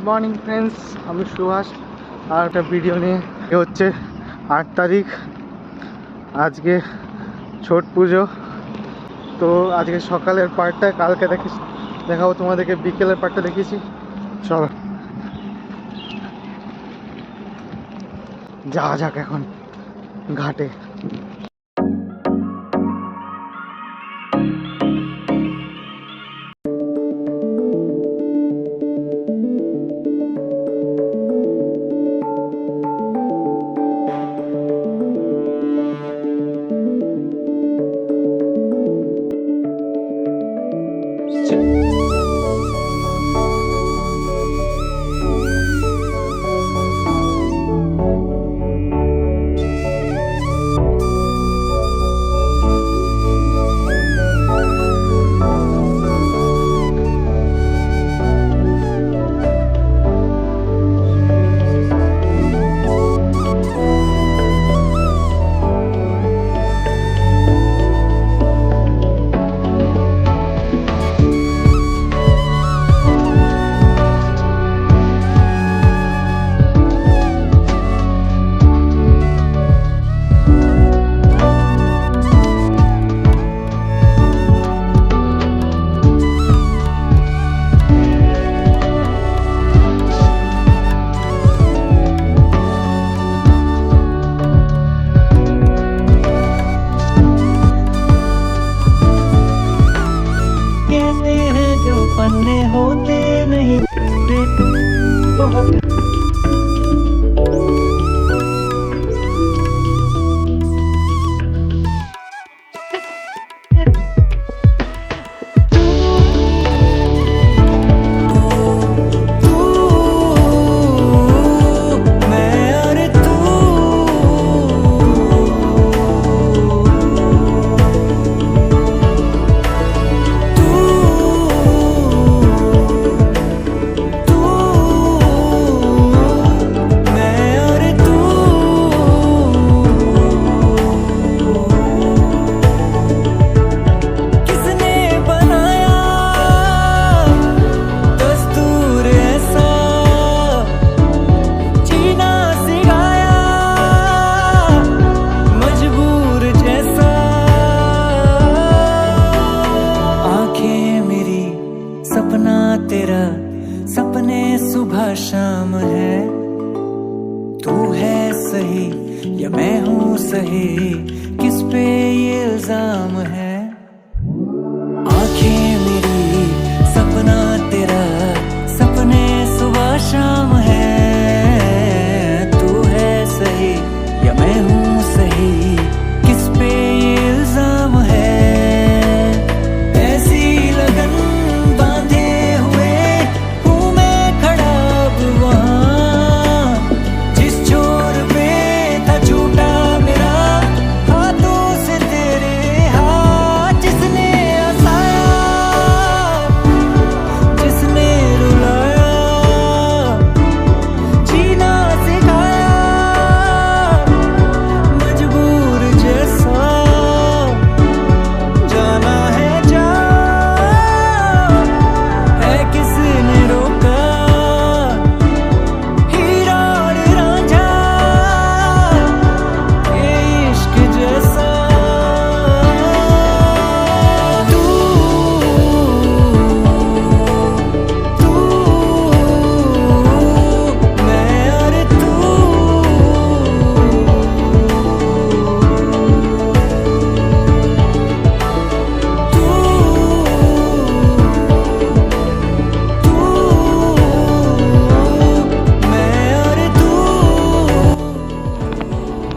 Morning friends আমি সুভাষ। আর একটা video নিয়ে। হচ্ছে আট তারিখ। আজকে ছট পুজো। তো আজকে সকালের পার্টটা কালকে দেখিস দেখাবো তোমাদেরকে। বিকেলের পার্টটা দেখিয়েছি। চলো। যাওয়া যাক এখন ঘাটে। love. तेरा सपने सुबह शाम है। तू है सही या मैं हूँ सही? किस पे ये इल्ज़ाम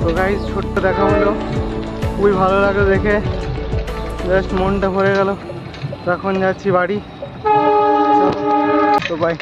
তো গাইজ ছোট্ট দেখা হলো। খুবই ভালো লাগল দেখে। জাস্ট মনটা ভরে গেল। এখন যাচ্ছি বাড়ি। তো বাই